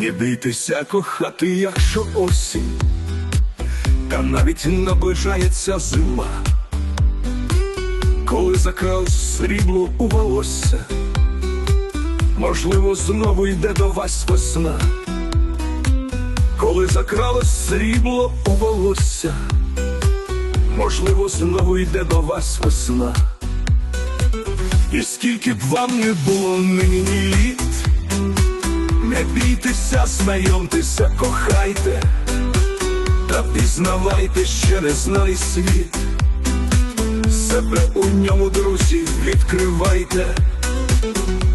Не бійтеся кохати, якщо осінь, та навіть наближається зима, коли закралось срібло у волосся, можливо, знову йде до вас весна, коли закралось срібло у волосся, можливо, знову йде до вас весна. І скільки б вам не було нині літ, знайомтеся, кохайте, та пізнавайте ще не знай світ. Себе у ньому, друзі, відкривайте,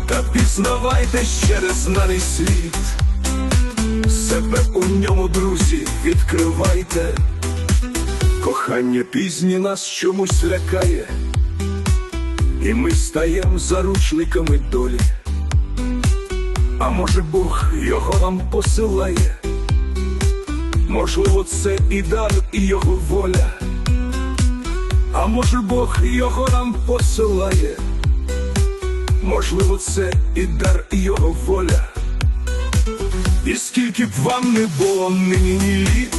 та пізнавайте ще не знаний світ. Себе у ньому, друзі, відкривайте. Кохання пізні нас чомусь лякає. І ми стаєм заручниками долі. А може Бог його вам посилає? Можливо, це і дар, і його воля. А може Бог його нам посилає? Можливо, це і дар, і його воля. І скільки б вам не було нині літ,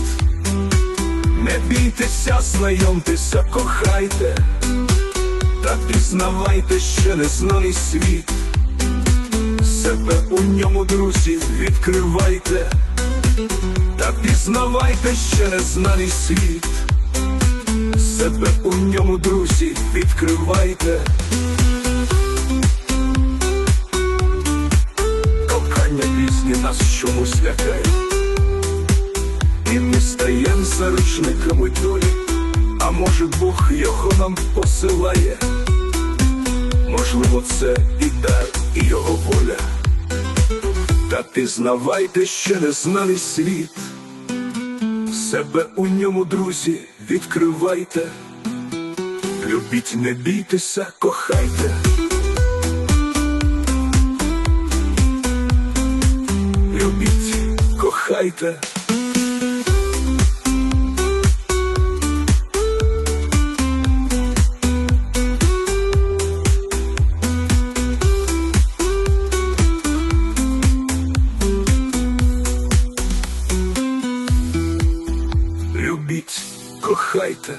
не бійтеся, знайомтеся, кохайте та пізнавайте ще незнаний світ. Себе у ньому, друзі, відкривайте, та пізнавайте ще незнаний світ. Себе у ньому, друзі, відкривайте. Кохання пісні нас чомусь лякає. І ми стаєм заручниками долі. А може Бог його нам посилає? Можливо, це і дар, і його воля. Та пізнавайте ще незнаний світ. Себе у ньому, друзі, відкривайте. Любіть, не бійтеся, кохайте. Любіть, кохайте. Любіть, кохайте.